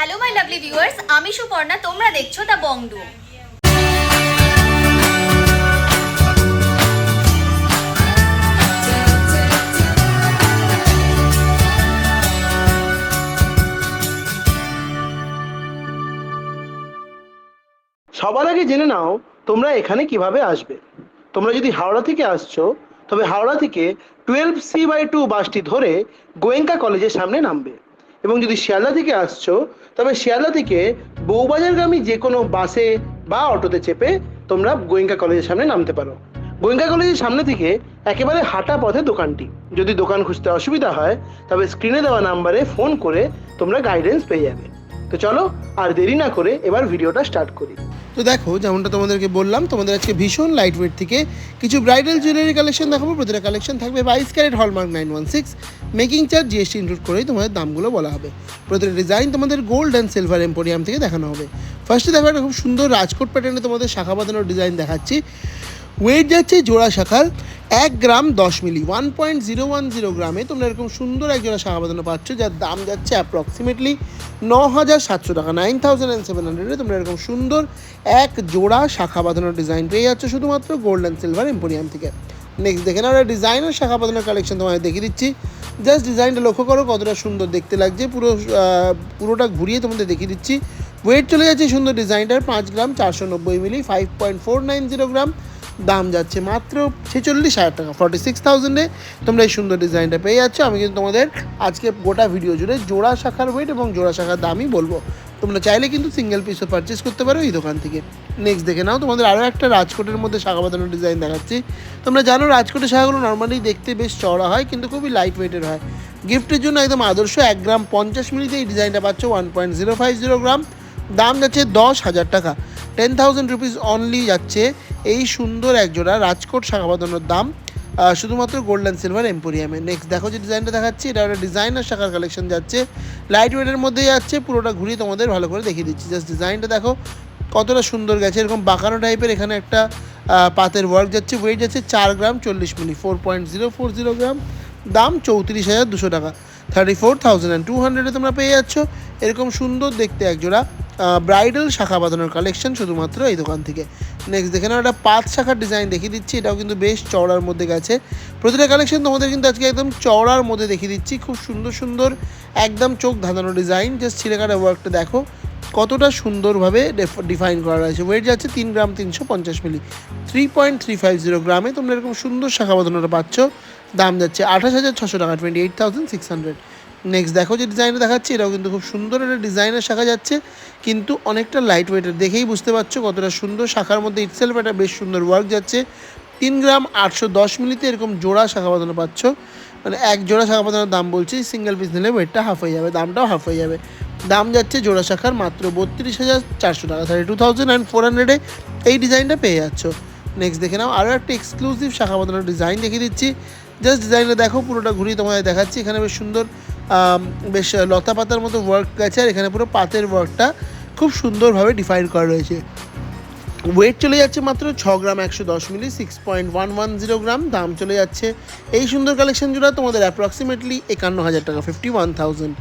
Hello my lovely viewers আমি সুপর্ণা, তোমরা দেখছ দ্য বংডু সবার আগে জেনে নাও, তোমরা এখানে কীভাবে আসবে। তোমরা যদি হাওড়া থেকে আসছো, তবে হাওড়া থেকে টুয়েলভ সি বাই টু বাসটি ধরে গোয়েঙ্কা কলেজের সামনে নামবে। এবং যদি শিয়ালদা থেকে আসছো, তবে শিয়ালদা থেকে বউবাজারগামী যে কোনো বাসে বা অটোতে চেপে তোমরা গোয়েঙ্কা কলেজের সামনে নামতে পারো। গোয়েঙ্কা কলেজের সামনে থেকে একেবারে হাঁটা পথে দোকানটি। যদি দোকান খুঁজতে অসুবিধা হয়, তবে স্ক্রিনে দেওয়া নাম্বারে ফোন করে তোমরা গাইডেন্স পেয়ে যাবে। তো চলো, আর দেরি না করে এবার ভিডিওটা স্টার্ট করি। তো দেখো, যেমনটা তোমাদেরকে বললাম, তোমাদের আজকে ভীষণ লাইট ওয়েট থেকে কিছু ব্রাইডাল জুয়েলারি কালেকশন দেখাবো। প্রতিটা কালেকশন থাকবে বাইশ carat hallmark nine one six making charge GST include করেই তোমাদের দামগুলো বলা হবে। প্রতিটা ডিজাইন তোমাদের গোল্ড অ্যান্ড সিলভার এম্পোরিয়াম থেকে দেখানো হবে। ফার্স্টে দেখো একটা খুব সুন্দর রাজকোট প্যাটার্নে তোমাদের শাখা বাঁধানোর ডিজাইন দেখাচ্ছি। ওয়েট যাচ্ছে জোড়া শাখার এক গ্রাম দশ milli one point zero one zero গ্রামে তোমরা এরকম সুন্দর এক জোড়া শাখা বাঁধানো পাচ্ছ, যার দাম যাচ্ছে অ্যাপ্রক্সিমেটলি ন হাজার সাতশো টাকা। নাইন থাউজেন্ড অ্যান্ড সেভেন হান্ড্রেডে তোমরা এরকম সুন্দর এক জোড়া শাখা বাঁধানোর ডিজাইন পেয়ে যাচ্ছ শুধুমাত্র গোল্ড অ্যান্ড সিলভার এম্পোরিয়াম থেকে। নেক্সট দেখে নাও ডিজাইনার শাখা বাঁধানোর কালেকশন তোমাদের দেখিয়ে দিচ্ছি। জাস্ট ডিজাইনটা লক্ষ্য করো, কতটা সুন্দর দেখতে লাগছে। পুরো পুরোটা ঘুরিয়ে তোমাদের দেখিয়ে দিচ্ছি। ওয়েট চলে যাচ্ছে সুন্দর ডিজাইনটার পাঁচ গ্রাম, চারশো নব্বই milli five point four nine zero gram. দাম যাচ্ছে মাত্র ছেচল্লিশ হাজার টাকা ফর্টি সিক্স থাউজেন্ডে তোমরা এই সুন্দর ডিজাইনটা পেয়ে যাচ্ছ। আমি কিন্তু তোমাদের আজকে গোটা ভিডিও জুড়ে জোড়া শাখার ওয়েট এবং জোড়া শাখার দামই বলব। তোমরা চাইলে কিন্তু সিঙ্গেল পিসও পারচেস করতে পারো এই দোকান থেকে। নেক্সট দেখে নাও, তোমাদের আরও একটা রাজকোটের মধ্যে শাখা বাঁধানোর ডিজাইন দেখাচ্ছি। তোমরা জানো রাজকোটের শাখাগুলো নর্মালি দেখতে বেশ চওড়া হয়, কিন্তু খুবই লাইট ওয়েটের হয়। গিফটের জন্য একদম আদর্শ এক গ্রাম পঞ্চাশ মিনিটে এই ডিজাইনটা পাচ্ছ one point zero five zero gram দাম যাচ্ছে দশ হাজার টাকা। টেন থাউজেন্ড রুপিস অনলি যাচ্ছে এই সুন্দর একজোড়া রাজকোট শাখা বাঁধানোর দাম শুধুমাত্র গোল্ড অ্যান্ড সিলভার এম্পোরিয়ামে নেক্সট দেখো যে ডিজাইনটা দেখাচ্ছি, এটা একটা ডিজাইনার শাখার কালেকশন যাচ্ছে। লাইট ওয়েটের মধ্যে যাচ্ছে, পুরোটা ঘুরিয়ে তোমাদের ভালো করে দেখিয়ে দিচ্ছি। জাস্ট ডিজাইনটা দেখো কতটা সুন্দর গেছে। এরকম বাঁকানো টাইপের এখানে একটা পাতের ওয়ার্ক যাচ্ছে। ওয়েট যাচ্ছে চার গ্রাম চল্লিশ milli four point zero four zero gram. দাম চৌত্রিশ হাজার দুশো টাকা। Thirty four thousand and two হান্ড্রেডে তোমরা পেয়ে যাচ্ছ। এরকম সুন্দর দেখতে একজোড়া ব্রাইডাল শাখা বাঁধানোর কালেকশন শুধুমাত্র এই দোকান থেকে। নেক্সট দেখে নাও, একটা পাঁচ শাখার ডিজাইন দেখিয়ে দিচ্ছি। এটাও কিন্তু বেশ চওড়ার মধ্যে গেছে। প্রতিটা কালেকশন তোমাদের কিন্তু আজকে একদম চওড়ার মধ্যে দেখিয়ে দিচ্ছি। খুব সুন্দর সুন্দর, একদম চোখ ধাঁধানো ডিজাইন জাস্ট ছিলেকাটা ওয়ার্কটা দেখো। কতটা সুন্দরভাবে ডিফাইন করা রয়েছে। ওয়েট যাচ্ছে তিন গ্রাম তিনশো পঞ্চাশ milli three point three five zero গ্রামে তোমরা এরকম সুন্দর শাখা পাচ্ছ। দাম যাচ্ছে আঠাশ হাজার ছশো টাকা twenty eight thousand six hundred next দেখো যে ডিজাইনটা দেখাচ্ছি, এটাও কিন্তু খুব সুন্দর একটা ডিজাইনের শাখা যাচ্ছে। কিন্তু অনেকটা লাইট ওয়েটের দেখেই বুঝতে পারছ কতটা সুন্দর শাখার মধ্যে ইটসেলফ একটা বেশ সুন্দর ওয়ার্ক যাচ্ছে। তিন গ্রাম আটশো দশ মিলিতে এরকম জোড়া শাখা বাঁধানো পাচ্ছ। মানে এক জোড়া শাখা বাঁধানোর দাম বলছি সিঙ্গেল পিস নিলে ওয়েটটা হাফ হয়ে যাবে, দামটাও হাফ হয়ে যাবে। দাম যাচ্ছে জোড়া শাখার মাত্র বত্রিশ হাজার চারশো টাকা। Thirty two thousand and four হান্ড্রেডে এই ডিজাইনটা পেয়ে যাচ্ছ। নেক্সট দেখে নাও, আরও একটা এক্সক্লুসিভ শাখা বাঁধানোর ডিজাইন দেখিয়ে দিচ্ছি। জাস্ট ডিজাইনটা দেখো, পুরোটা ঘুরিয়ে তোমাদের দেখাচ্ছি। এখানে বেশ সুন্দর বেশ লতা পাতার মতো ওয়ার্ক গেছে আর এখানে পুরো পাতের ওয়ার্কটা খুব সুন্দরভাবে ডিফাইন করা রয়েছে। ওয়েট চলে যাচ্ছে মাত্র ছ গ্রাম একশো দশ milli six point one one zero gram. দাম চলে যাচ্ছে এই সুন্দর কালেকশন জোড়া তোমাদের অ্যাপ্রক্সিমেটলি একান্ন হাজার টাকা ফিফটি ওয়ান থাউজেন্ড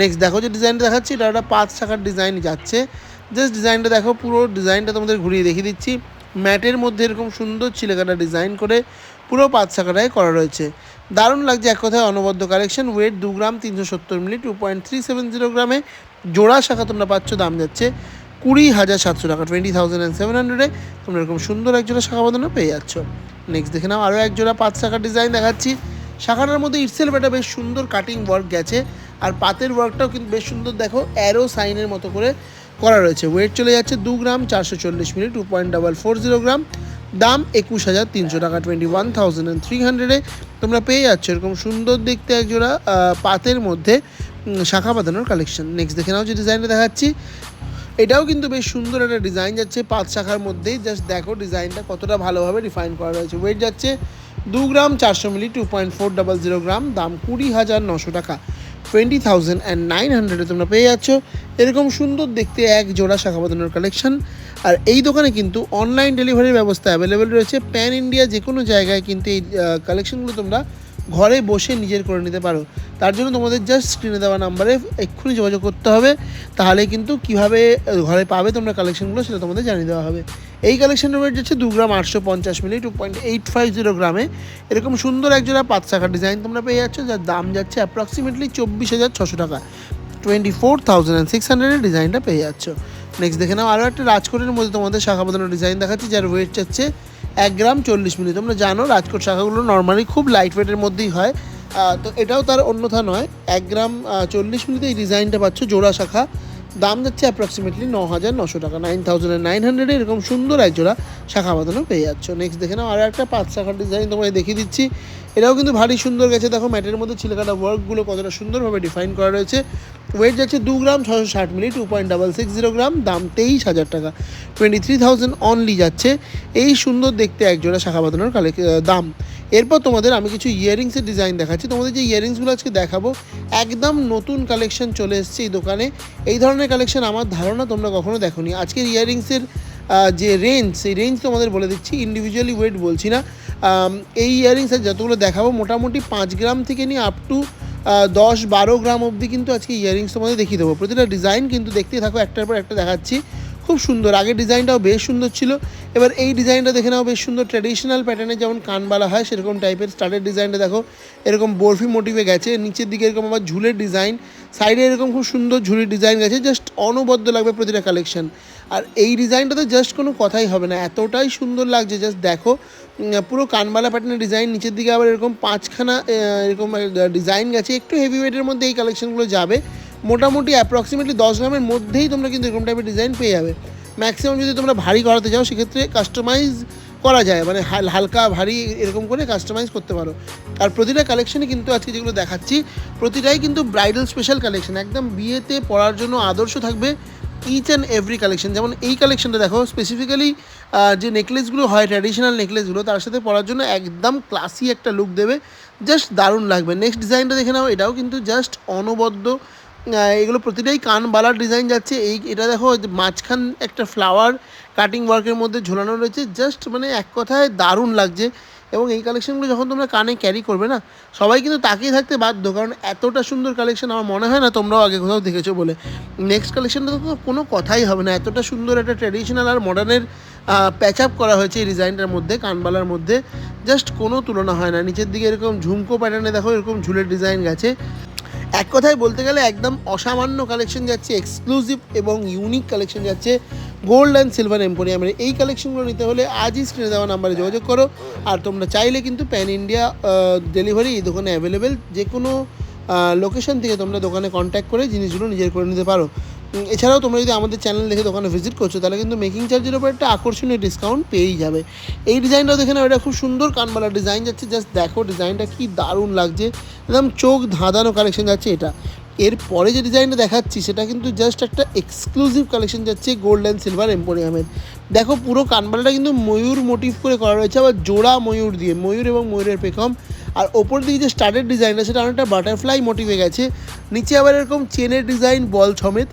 নেক্সট দেখো যে ডিজাইনটা দেখাচ্ছি, এটা একটা পাঁচ শাখার ডিজাইন যাচ্ছে। জাস্ট ডিজাইনটা দেখো, পুরো ডিজাইনটা তোমাদের ঘুরিয়ে দেখিয়ে দিচ্ছি। ম্যাটের মধ্যে এরকম সুন্দর ছিলেকাটা ডিজাইন করে পুরো পাঁচ শাখাটায় করা রয়েছে। দারুণ লাগছে এক কথায় অনবদ্য কালেকশন ওয়েট দু গ্রাম তিনশো সত্তর milli two point three seven zero গ্রামে। জোড়া শাখা তোমরা পাচ্ছ, দাম যাচ্ছে কুড়ি হাজার সাতশো টাকা টোয়েন্টি থাউজেন্ড অ্যান্ড সেভেন হান্ড্রেডে তোমরা এরকম সুন্দর এক জোড়া শাখা বাঁধানো পেয়ে যাচ্ছ। নেক্সট দেখে নাও আরও এক জোড়া পাঁচ শাখার ডিজাইন দেখাচ্ছি। শাখাটার মধ্যে ইটসেলফ একটা বেশ সুন্দর কাটিং ওয়ার্ক গেছে, আর পাতের ওয়ার্কটাও কিন্তু বেশ সুন্দর, দেখো অ্যারো সাইনের মতো করে করা রয়েছে। ওয়েট চলে যাচ্ছে দু গ্রাম চারশো চল্লিশ minute two point double four zero gram. দাম একুশ হাজার তিনশো টাকা twenty one thousand and three হান্ড্রেডে তোমরা পেয়ে যাচ্ছ এরকম সুন্দর দেখতে একজোড়া পাতের মধ্যে শাখা বাঁধানোর কালেকশন নেক্সট দেখে নাও যে ডিজাইনটা দেখাচ্ছি। এটাও কিন্তু বেশ সুন্দর একটা ডিজাইন যাচ্ছে পাঁচ শাখার মধ্যেই। জাস্ট দেখো ডিজাইনটা কতটা ভালোভাবে রিফাইন করা রয়েছে। ওয়েট যাচ্ছে দু গ্রাম চারশো milli two point four double zero gram, দাম কুড়ি হাজার নশো টাকা। টোয়েন্টি থাউজেন্ড অ্যান্ড নাইন হান্ড্রেডে তোমরা পেয়ে যাচ্ছ। এরকম সুন্দর দেখতে এক জোড়া শাখা বাঁধানোর কালেকশন আর এই দোকানে কিন্তু অনলাইন ডেলিভারির ব্যবস্থা অ্যাভেলেবেল রয়েছে। প্যান ইন্ডিয়া যে কোনো জায়গায় কিন্তু এই কালেকশনগুলো তোমরা ঘরে বসে নিজের করে নিতে পারো। তার জন্য তোমাদের জাস্ট স্ক্রিনে দেওয়া নাম্বারে এক্ষুনি যোগাযোগ করতে হবে। তাহলে কিন্তু কীভাবে ঘরে পাবে তোমরা কালেকশনগুলো সেটা তোমাদের জানিয়ে দেওয়া হবে। এই কালেকশনের ওয়েট যাচ্ছে দু গ্রাম আটশো পঞ্চাশ milli two point eight five zero গ্রামে। এরকম সুন্দর একজোড়া পাঁচ শাখার ডিজাইন তোমরা পেয়ে যাচ্ছ, যার দাম যাচ্ছে অ্যাপ্রক্সিমেটলি চব্বিশ হাজার ছশো টাকা। টোয়েন্টি ফোর থাউজেন্ড সিক্স হান্ড্রেডের ডিজাইনটা পেয়ে যাচ্ছ। নেক্সট দেখে নাও আরও একটা রাজকোটের মধ্যে তোমাদের শাখা বাঁধানো ডিজাইন দেখাচ্ছি, যার ওয়েট যাচ্ছে এক গ্রাম চল্লিশ মিলি। তোমরা জানো, রাজকোট শাখাগুলো নর্মালি খুব লাইট ওয়েটের মধ্যেই হয়। তো এটাও তার অন্যথা নয়, এক গ্রাম চল্লিশ মিলিতে এই ডিজাইনটা পাচ্ছ, জোড়া শাখা। দাম যাচ্ছে অ্যাপ্রক্সিমেটলি ন হাজার নশো টাকা নাইন থাউজেন্ড নাইন হান্ড্রেডে এরকম সুন্দর এক জোড়া শাখা বাঁধানো পেয়ে যাচ্ছ। নেক্সট দেখে নাও আরও একটা পাঁচ শাখার ডিজাইন তোমায় দেখিয়ে দিচ্ছি। এটাও কিন্তু ভারী সুন্দর গেছে, দেখো ম্যাটের মধ্যে ছিলেকাটা ওয়ার্কগুলো কতটা সুন্দরভাবে ডিফাইন করা রয়েছে। ওয়েট যাচ্ছে দু গ্রাম ছশো ষাট milli two point double six zero gram, দাম তেইশ হাজার টাকা। টোয়েন্টি থ্রি থাউজেন্ড অনলি যাচ্ছে। এই সুন্দর দেখতে একজোড়া শাখা বাঁধানোর কালে দাম। এরপর তোমাদের আমি কিছু ইয়ারিংসের ডিজাইন দেখাচ্ছি। তোমাদের যে ইয়ারিংসগুলো আজকে দেখাবো, একদম নতুন কালেকশন চলে এসছে এই দোকানে। এই ধরনের কালেকশন আমার ধারণা তোমরা কখনো দেখোনি। আজকের ইয়ারিংসের যে রেঞ্জ সেই রেঞ্জ তোমাদের বলে দিচ্ছি। ইন্ডিভিজুয়ালি ওয়েট বলছি না। এই ইয়ারিংসের যতগুলো দেখাবো, মোটামুটি পাঁচ গ্রাম থেকে নিয়ে আপ টু দশ বারো গ্রাম অবধি কিন্তু আজকে ইয়ারিংস তোমাদের দেখিয়ে দেবো। প্রতিটা ডিজাইন কিন্তু দেখতেই থাকো, একটার পর একটা দেখাচ্ছি। খুব সুন্দর আগের ডিজাইনটাও বেশ সুন্দর ছিল। এবার এই ডিজাইনটা দেখে নাও, বেশ সুন্দর ট্র্যাডিশনাল প্যাটার্নে যেমন কানবালা হয়, সেরকম টাইপের স্টার্টের ডিজাইনটা দেখো। এরকম বরফি মোটিভে গেছে, নিচের দিকে এরকম আবার ঝুলের ডিজাইন সাইডে এরকম খুব সুন্দর ঝুলের ডিজাইন গেছে জাস্ট অনবদ্য লাগবে প্রতিটা কালেকশন আর এই ডিজাইনটাতে জাস্ট কোনো কথাই হবে না। এতটাই সুন্দর লাগছে জাস্ট দেখো পুরো কানবালা প্যাটার্নের ডিজাইন নিচের দিকে আবার এরকম পাঁচখানা এরকম ডিজাইন গেছে। একটু হেভি ওয়েটের মধ্যে এই কালেকশনগুলো যাবে। মোটামুটি অ্যাপ্রক্সিমেটলি দশ গ্রামের মধ্যেই তোমরা কিন্তু এরকম টাইপের ডিজাইন পেয়ে যাবে। ম্যাক্সিমাম যদি তোমরা ভারী করাতে চাও, সেক্ষেত্রে কাস্টমাইজ করা যায়। মানে হাল- হালকা, ভারী এরকম করে কাস্টমাইজ করতে পারো। আর প্রতিটা কালেকশনে কিন্তু আজকে যেগুলো দেখাচ্ছি, প্রতিটাই কিন্তু ব্রাইডাল স্পেশাল কালেকশন একদম বিয়েতে পড়ার জন্য আদর্শ থাকবে ইচ অ্যান্ড এভরি কালেকশন যেমন এই কালেকশনটা দেখো স্পেসিফিক্যালি যে নেকলেসগুলো হয় ট্র্যাডিশনাল নেকলেসগুলো তার সাথে পরার জন্য একদম ক্লাসি একটা লুক দেবে। জাস্ট দারুণ লাগবে। নেক্সট ডিজাইনটা দেখে নাও, এটাও কিন্তু জাস্ট অনবদ্য। এগুলো প্রতিটাই কান বালার ডিজাইন যাচ্ছে। এই, এটা দেখো মাঝখান একটা ফ্লাওয়ার কাটিং ওয়ার্কের মধ্যে ঝোলানো রয়েছে। জাস্ট মানে এক কথায় দারুণ লাগছে। এবং এই কালেকশনগুলো যখন তোমরা কানে ক্যারি করবে না, সবাই কিন্তু তাকিয়ে থাকতে বাধ্য। কারণ এতটা সুন্দর কালেকশন আমার মনে হয় না তোমরাও আগে কোথাও দেখেছ বলে। নেক্সট কালেকশনটা তো কোনো কথাই হবে না। এতটা সুন্দর একটা ট্র্যাডিশনাল আর মডার্নের প্যাচ আপ করা হয়েছে এই ডিজাইনটার মধ্যে, কানবালার মধ্যে। জাস্ট কোনো তুলনা হয় না। নিচের দিকে এরকম ঝুমকো প্যাটার্নে দেখো, এরকম ঝুলের ডিজাইন গেছে। এক কথায় বলতে গেলে একদম অসামান্য কালেকশন যাচ্ছে এক্সক্লুসিভ এবং ইউনিক কালেকশন যাচ্ছে। গোল্ড অ্যান্ড সিলভার এম্পোরিয়ামের এই কালেকশনগুলো নিতে হলে আজই স্ক্রিনে দেওয়া নাম্বারে যোগাযোগ করো। আর তোমরা চাইলে কিন্তু প্যান ইন্ডিয়া ডেলিভারি এই দোকানে অ্যাভেলেবেল যে কোনো লোকেশন থেকে তোমরা দোকানে কন্ট্যাক্ট করে জিনিসগুলো নিজের করে নিতে পারো। এছাড়াও তোমরা যদি আমাদের চ্যানেল দেখে দোকানে ভিজিট করছ, তাহলে কিন্তু মেকিং চার্জের উপর একটা আকর্ষণীয় ডিসকাউন্ট পেয়েই যাবে। এই ডিজাইনটাও দেখে নাও, এটা খুব সুন্দর কানবালা ডিজাইন যাচ্ছে জাস্ট দেখো ডিজাইনটা কি দারুণ লাগছে। একদম চোখ ধাঁধানো কালেকশন যাচ্ছে এটা। এরপরে যে ডিজাইনটা দেখাচ্ছি, সেটা কিন্তু জাস্ট একটা এক্সক্লুসিভ কালেকশন যাচ্ছে গোল্ড অ্যান্ড সিলভার এম্পোরিয়ামের দেখো পুরো কানবালাটা কিন্তু ময়ূর মোটিভ করে করা রয়েছে, আবার জোড়া ময়ূর দিয়ে, ময়ূর এবং ময়ূরের পেখম। আর ওপর দিকে যে স্টার্টের ডিজাইনটা সেটা অনেকটা বাটারফ্লাই মোটিভে গেছে। নিচে আবার এরকম চেনের ডিজাইন বল সমেত।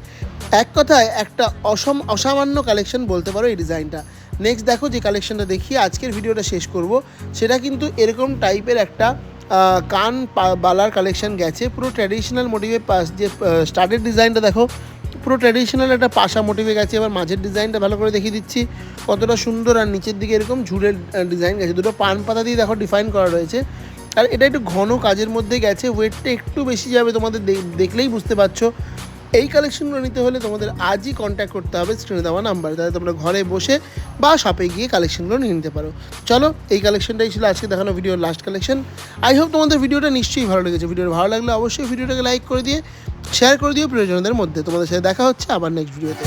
এক কথায় একটা অসম, অসামান্য কালেকশন বলতে পারো এই ডিজাইনটা নেক্সট দেখো যে কালেকশনটা দেখিয়ে আজকের ভিডিওটা শেষ করব। সেটা কিন্তু এরকম টাইপের একটা কান বালার কালেকশন গেছে। পুরো ট্র্যাডিশনাল মোটিভে পাস যে স্টার্টের ডিজাইনটা দেখো, পুরো ট্র্যাডিশনাল একটা পাশা মোটিভে গেছে। এবার মাঝের ডিজাইনটা ভালো করে দেখিয়ে দিচ্ছি। কতটা সুন্দর আর নিচের দিকে এরকম ঝুলের ডিজাইন গেছে। দুটো পান পাতা দিয়ে দেখো ডিফাইন করা রয়েছে। আর এটা একটু ঘন কাজের মধ্যে গেছে। ওয়েটটা একটু বেশি যাবে, তোমাদের দেখ- দেখলেই বুঝতে পারছ। এই কালেকশনগুলো নিতে হলে তোমাদের আজই কন্ট্যাক্ট করতে হবে স্ক্রিনে দেওয়া নাম্বার তাহলে তোমরা ঘরে বসে বা শপে গিয়ে কালেকশনগুলো নিয়ে নিতে পারো। চলো, এই কালেকশনটাই ছিল আজকে দেখানো ভিডিওর লাস্ট কালেকশন আই হোপ তোমাদের ভিডিওটা নিশ্চয়ই ভালো লেগেছে। ভিডিওটা ভালো লাগলে অবশ্যই ভিডিওটাকে লাইক করে দিয়ে শেয়ার করে দিও প্রিয়জনদের মধ্যে। তোমাদের সাথে দেখা হচ্ছে আবার নেক্সট ভিডিওতে